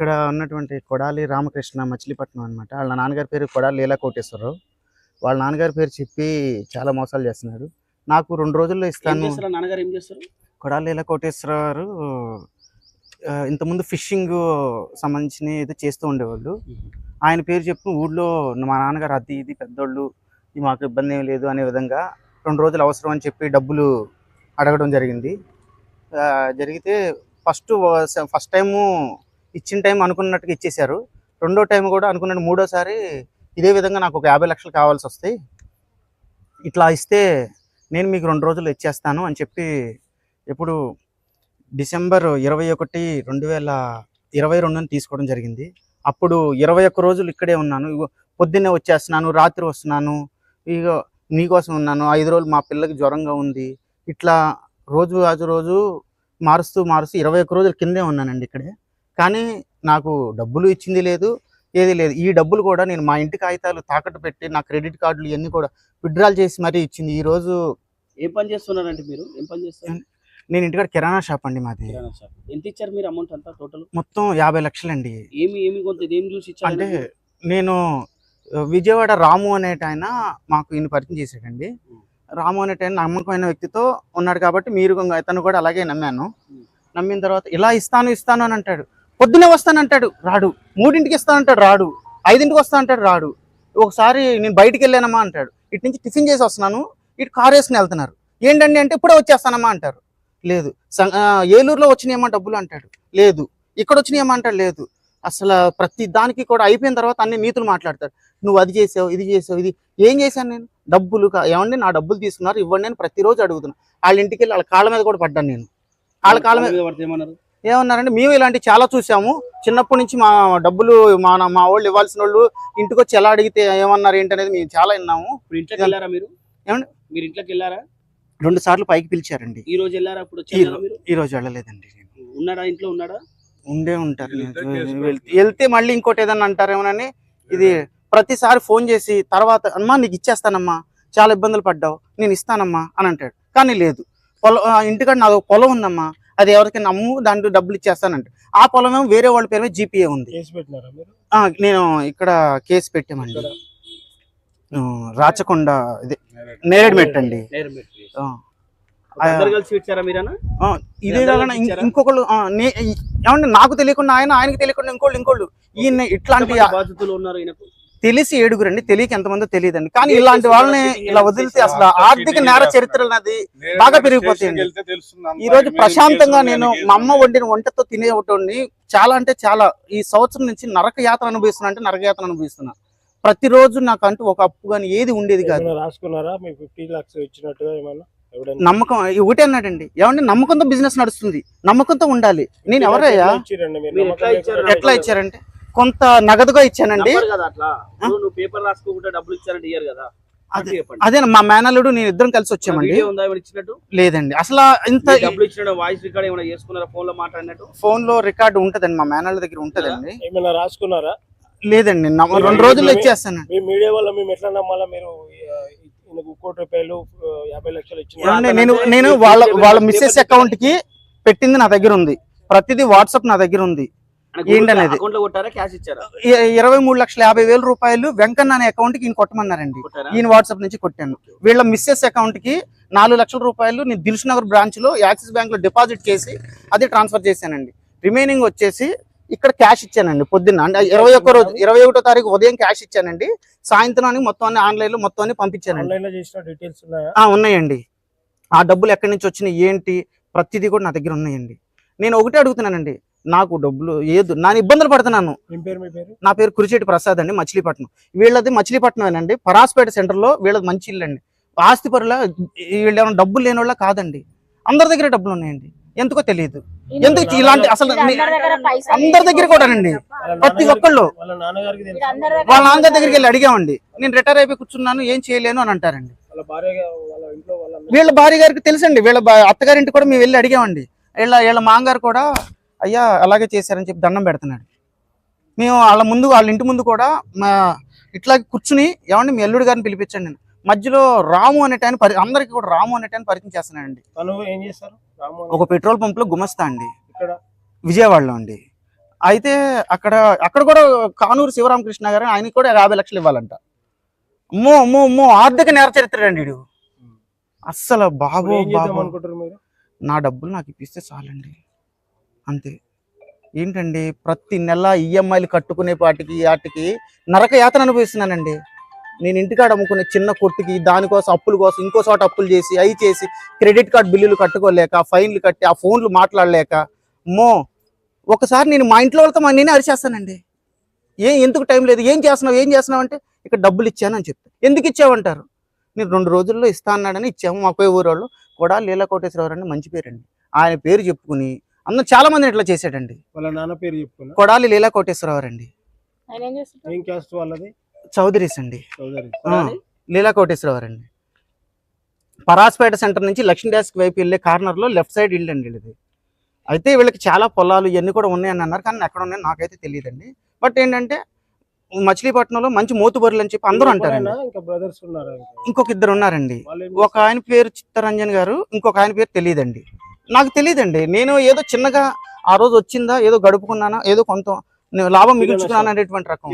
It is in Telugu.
ఇక్కడ ఉన్నటువంటి కొడాలి రామకృష్ణ మచిలీపట్నం అన్నమాట. వాళ్ళ నాన్నగారి పేరు కొడాలి లీలా కోటేశ్వరరావు. వాళ్ళ నాన్నగారి పేరు చెప్పి చాలా మోసాలు చేస్తున్నాడు నాకు రెండు రోజుల్లో ఇస్తాను. చేస్తారు? నాన్నగారు ఏం చేస్తారు? కొడాలి లీలా కోటేశ్వరరావు గారు ఇంతకుముందు ఫిషింగ్ సంబంధించిన ఏదో చేస్తూ ఉండేవాళ్ళు. ఆయన పేరు చెప్పి ఊళ్ళో మా నాన్నగారు అది ఇది పెద్దోళ్ళు ఇది మాకు ఇబ్బంది ఏం లేదు అనే విధంగా రెండు రోజులు అవసరం అని చెప్పి డబ్బులు అడగడం జరిగింది. జరిగితే ఫస్ట్ ఫస్ట్ టైము ఇచ్చిన టైం అనుకున్నట్టుగా ఇచ్చేశారు. రెండో టైం కూడా అనుకున్నట్టు మూడోసారి ఇదే విధంగా నాకు ఒక యాభై లక్షలు కావాల్సి వస్తాయి. ఇట్లా ఇస్తే నేను మీకు రెండు రోజులు ఇచ్చేస్తాను అని చెప్పి ఇప్పుడు డిసెంబర్ ఇరవై ఒకటి రెండు వేల ఇరవై రెండుని తీసుకోవడం జరిగింది. అప్పుడు ఇరవై ఒక్క రోజులు ఇక్కడే ఉన్నాను. ఇగో పొద్దున్నే వచ్చేస్తున్నాను రాత్రి వస్తున్నాను ఇక నీకోసం ఉన్నాను ఐదు రోజులు మా పిల్లకి జ్వరంగా ఉంది. ఇట్లా రోజు రోజు రోజు మారుస్తూ మారుస్తూ ఇరవై ఒక్క రోజుల కిందే ఉన్నానండి ఇక్కడే. కానీ నాకు డబ్బులు ఇచ్చింది లేదు ఏది లేదు. ఈ డబ్బులు కూడా నేను మా ఇంటి కాగితాలు తాకట్టు పెట్టి నా క్రెడిట్ కార్డులు ఇవన్నీ కూడా విత్డ్రాల్ చేసి మరీ ఇచ్చింది. ఈ రోజు ఏం పని చేస్తున్నారంటే మీరు? ఏం పని చేస్తారు? నేను ఇంటికాడ కిరాణా షాప్ అండి మాది. కిరాణా షాప్. ఎంత ఇచ్చారు మీరు అమౌంట్ అంతా టోటల్? మొత్తం యాభై లక్షలండి. ఏమి ఏమి కొంత ఏం చూసి అంటే నేను విజయవాడ రాము అనేట ఆయన మాకు ఈయన పరిచయం చేశాడండి. రాము అనేట ఆయన నమ్మకమైన వ్యక్తితో ఉన్నాడు కాబట్టి మీరు అతను కూడా అలాగే నమ్మాను. నమ్మిన తర్వాత ఇలా ఇస్తాను ఇస్తాను అని అంటాడు. పొద్దునే వస్తానంటాడు రాడు. మూడింటికి ఇస్తానంటాడు రాడు. ఐదింటికి వస్తానంటాడు రాడు. ఒకసారి నేను బయటికి వెళ్ళానమ్మా అంటాడు. ఇటు నుంచి టిఫిన్ చేసి వస్తున్నాను ఇటు కారు వేసుకుని వెళ్తున్నారు. ఏంటండి అంటే ఇప్పుడే వచ్చేస్తానమ్మా అంటారు. లేదు. ఏలూరులో వచ్చినాయమ్మా డబ్బులు అంటాడు. లేదు. ఇక్కడ వచ్చినాయమ్మా అంటాడు లేదు. అసలు ప్రతి దానికి కూడా అయిపోయిన తర్వాత అన్ని నీతులు మాట్లాడతాడు. నువ్వు అది చేసావు ఇది చేసావు ఇది. ఏం చేశాను నేను? డబ్బులు ఏమండి నా డబ్బులు తీసుకున్నారు ఇవ్వండి నేను ప్రతిరోజు అడుగుతున్నాను వాళ్ళ ఇంటికి వెళ్ళి వాళ్ళ కాళ్ళ మీద కూడా పడ్డాను నేను. వాళ్ళ కాళ్ళ మీద మీద పడితే ఏమన్నారు? ఏమన్నారంటే మేము ఇలాంటి చాలా చూసాము. చిన్నప్పటి నుంచి మా డబ్బులు మా మా వాళ్ళు ఇవ్వాల్సిన వాళ్ళు ఇంటికి వచ్చి ఎలా అడిగితే ఏమన్నారు ఏంటనేది మేము చాలా విన్నాము. ఇంట్లోకి వెళ్ళారా మీరు? ఏమండి? మీరు ఇంట్లోకి వెళ్ళారా? రెండు సార్లు పైకి పిలిచారండి. ఈ రోజు వెళ్ళారా? ఇప్పుడు ఈ వచ్చారా మీరు? ఈ రోజు వెళ్ళలేదండి ఉన్నాడా ఇంట్లో ఉన్నాడా? ఉండే ఉంటారు. వెళ్తే- వెళ్తే మళ్ళీ ఇంకోటి ఏదన్నా అంటారేమోనని ఇది ప్రతిసారి ఫోన్ చేసి తర్వాత అమ్మా నీకు ఇచ్చేస్తానమ్మా. చాలా ఇబ్బందులు పడ్డావు. నేను ఇస్తానమ్మా అని అంటాడు. కానీ లేదు. పొలం ఆ, ఇంటికాడ నాది పొలం ఉందమ్మా. అది ఎవరికి నమ్ము దాంట్లో డబ్బులు ఇచ్చేస్తానంటే. ఆ పొలం ఏమో వేరే వాళ్ళ పేరు మీద జీపీఏ ఉంది. కేసు పెట్టినారా మీరు? ఆ, నేను ఇక్కడ కేసు పెట్టామండి. రాచకొండ ఇది నేరేడుమెట్ అండి. ఇదే కాకుండా? ఇంకొకళ్ళు ఏమంటే నాకు తెలియకుండా ఆయన ఆయనకి తెలియకుండా ఇంకోళ్ళు ఇంకోళ్ళు. ఈయన ఇట్లాంటి బాధితులు ఉన్నారు తెలిసి ఏడుగురండి తెలియక ఎంతమందో తెలియదండి. కానీ ఇలాంటి? వాళ్ళని ఇలా వదిలితే? అసలు ఆర్థిక నేర చరిత్ర అన్నది బాగా పెరిగిపోతాయండి. ఈ రోజు ప్రశాంతంగా నేను మా అమ్మ వండిన వంటతో తినేటోడిని చాలా అంటే చాలా ఈ సంవత్సరం నుంచి నరక యాతన అనుభవిస్తున్నా అంటే నరక యాతన అనుభవిస్తున్నా. ప్రతిరోజు నాకు అంటూ ఒక అప్పు కానీ ఏది ఉండేది కాదు. ఏమైనా రాసుకున్నారా? మీ ఫిఫ్టీ లాక్స్ ఇచ్చినట్టుగా ఏమన్నా ఎవడైనా? నమ్మకం ఒకటే అన్నాడండి. ఏమంటే నమ్మకంతో బిజినెస్ నడుస్తుంది. నమ్మకంతో ఉండాలి. నేను ఎవరయ్యా? ఎట్లా ఇచ్చారంటే? కొంత నగదుగా ఇచ్చానండి. నంబర్ కదా అట్లా? ఇప్పుడు నువ్వు పేపర్ రాసుకోకుండా డబ్బులు ఇచ్చారంటే ఇయ్యరు కదా? అదే. మా మేనల్లుడు నేను ఇద్దరం కలిసి వచ్చామండి. లేదండి. అసలు ఇంత మీరు డబ్బులు ఇచ్చిన వాయిస్ రికార్డ్ ఏమైనా చేసుకున్నారా? ఫోన్లో మాట్లాడినట్టు? ఫోన్లో రికార్డు ఉంటదండి మా మేనల్ దగ్గర ఉంటదండి. ఏమైనా రాసుకున్నారా? లేదండి రెండు రోజుల్లో ఇచ్చేస్తాను మీ మీడియా వల్ల మేము ఎట్లా నమ్మాలా? మీరు కోటి రూపాయలు యాభై లక్షలు ఇచ్చిన? నేను నేను వాళ్ళ వాళ్ళ మిస్సెస్ అకౌంట్కి పెట్టింది నా దగ్గర ఉంది. ప్రతిదీ వాట్సాప్ నా దగ్గర ఉంది. ఏంటనేది? అకౌంట్లో కొట్టారా? క్యాష్ ఇచ్చారా? ఇ- ఇరవై మూడు లక్షల యాభై వేల రూపాయలు వెంకన్న అనే అకౌంట్కి ఈయన కొట్టమన్నారండి. ఈయన వాట్సాప్ నుంచి కొట్టాను. వీళ్ళ మిస్సెస్ అకౌంట్కి నాలుగు లక్షల రూపాయలు నేను దిల్ష్ నగర్ బ్రాంచ్లో యాక్సిస్ బ్యాంక్లో డిపాజిట్ చేసి అది ట్రాన్స్ఫర్ చేశానండి. రిమైనింగ్ వచ్చేసి ఇక్కడ క్యాష్ ఇచ్చానండి పొద్దున్న. అంటే ఇరవై ఒక్క రోజు ఇరవై ఒకటో తారీఖు ఉదయం క్యాష్ ఇచ్చానండి. సాయంత్రానికి మొత్తం ఆన్లైన్లో మొత్తం అన్ని పంపించానండి. ఆన్లైన్లో చేసిన డీటెయిల్స్ ఉన్నాయా? ఆ ఉన్నాయండి. ఆ డబ్బులు ఎక్కడి నుంచి వచ్చినాయి ఏంటి? ప్రతిదీ కూడా నా దగ్గర ఉన్నాయండి. నేను ఒకటే అడుగుతున్నానండి. నాకు డబ్బులు ఏదు నా ఇబ్బందులు పడుతున్నాను. మీ పేరు మీ పేరు? నా పేరు కురిచేటి ప్రసాద్ అండి మచిలీపట్నం. వీళ్ళది మచిలీపట్నమేనండి పరాస్పేట సెంటర్లో వీళ్ళది మంచి ఇల్లు అండి. ఆస్తి పరుల వీళ్ళు ఏమైనా డబ్బులు లేని వాళ్ళ కాదండి. అందరి దగ్గర డబ్బులు ఉన్నాయండి. ఎందుకో తెలియదు. ఎందుకు ఇలాంటి అసలు అందరి దగ్గర కూడానండి. ప్రతి ఒక్కళ్ళు. వాళ్ళ నాన్నగారికి తెలుసు. వాళ్ళ నాన్నగారి దగ్గరికి వెళ్ళి అడిగామండి. నేను రిటైర్ అయిపోయి కూర్చున్నాను ఏం చేయలేను అని అంటారండి. వాళ్ళ భార్య వాళ్ళ ఇంట్లో వాళ్ళ వీళ్ళ భార్య గారికి తెలుసండి. వీళ్ళ అత్తగారింటి కూడా మేము వెళ్ళి అడిగామండి. వీళ్ళ వీళ్ళ మాంగారు కూడా అయ్యా అలాగే చేశారని చెప్పి దండం పెడుతున్నాడు. మేము వాళ్ళ ముందు వాళ్ళ ఇంటి ముందు కూడా మా ఇట్లా కూర్చుని ఏమండి మీ అల్లుడు గారిని పిలిపించండి నేను. మధ్యలో రాము అనేటాన్ని పరి అందరికీ కూడా రాము అనేటాన్ని పరిచయం చేస్తున్నానండి తను ఏం చేస్తారు రాము అని ఒక పెట్రోల్ పంప్లో గుమస్తా అండి. ఇక్కడ? విజయవాడలో అండి. అయితే అక్కడ అక్కడ కూడా కానూరు శివరామకృష్ణ గారు ఆయనకి కూడా యాభై లక్షలు ఇవ్వాలంట. అమ్మో అమ్మో అమ్మో ఆర్థిక నేర చరిత్ర అండి వీడు. అస్సలు బాబు బాబు. నా డబ్బులు నాకు ఇప్పిస్తే చాలండి. అంతే. ఏంటండి? ప్రతి నెల ఈఎంఐలు కట్టుకునే పాటికి వాటికి నరక యాతన అనుభవిస్తున్నానండి. నేను ఇంటికాడ అమ్ముకునే చిన్న కొట్టుకి దానికోసం అప్పుల కోసం ఇంకో చోట అప్పులు చేసి అవి చేసి క్రెడిట్ కార్డ్ బిల్లులు కట్టుకోలేక ఫైన్లు కట్టి ఆ ఫోన్లు మాట్లాడలేక మో ఒకసారి నేను మా ఇంట్లో వాళ్ళతో మా నేనే అరిచేస్తానండి. ఏం ఎందుకు టైం లేదు? ఏం చేస్తున్నావు? ఏం చేస్తున్నావు? అంటే ఇక్కడ డబ్బులు ఇచ్చాను అని ఎందుకు ఇచ్చావంటారు నేను రెండు రోజుల్లో ఇస్తా అన్నాడని ఇచ్చాము మాకు ఊరోళ్ళు. కూడా లీలా కోటేశ్వరరావు అని మంచి పేరండి. ఆయన పేరు చెప్పుకుని అందరూ చాలా మంది ఇట్లా చేశాడండి? వాళ్ళ నాన్న పేరు చెప్పుకున్నా. కొడాలి లీలా కోటేశ్వరరావు అండి ఆయన ఏం చేస్తుంటారు ఏం క్యాస్ట్ వాళ్ళది? చౌదరీస్ అండి. చౌదరి ఆ, లీలా కోటేశ్వరరావు అండి. పరాస్పేట సెంటర్ నుంచి లక్ష్మీ డాస్క్ వైపు వెళ్ళే కార్నర్లో లెఫ్ట్ సైడ్ ఇల్లు అండి ఇది. అయితే వీళ్ళకి చాలా పొలాలు ఇవన్నీ కూడా ఉన్నాయని అన్నారు కానీ ఎక్కడ ఉన్నాయని నాకైతే తెలియదండి. బట్ ఏంటంటే మచిలీపట్నంలో మంచి మోతుబరులు అని చెప్పి అందరూ అంటారండి. ఒకరేనా? ఇంకా బ్రదర్స్ ఉన్నారా ఇంకా? ఇంకొక ఇద్దరు ఉన్నారండి. వాళ్ళు ఏం ఒక ఆయన పేరు చిత్తరంజన్ గారు ఇంకొక ఆయన పేరు తెలియదండి. నాకు తెలియదండి నేను ఏదో చిన్నగా ఆ రోజు వచ్చిందా ఏదో గడుపుకున్నానా ఏదో కొంత లాభం మిగుల్చుకున్నాను. అనేటువంటి రకం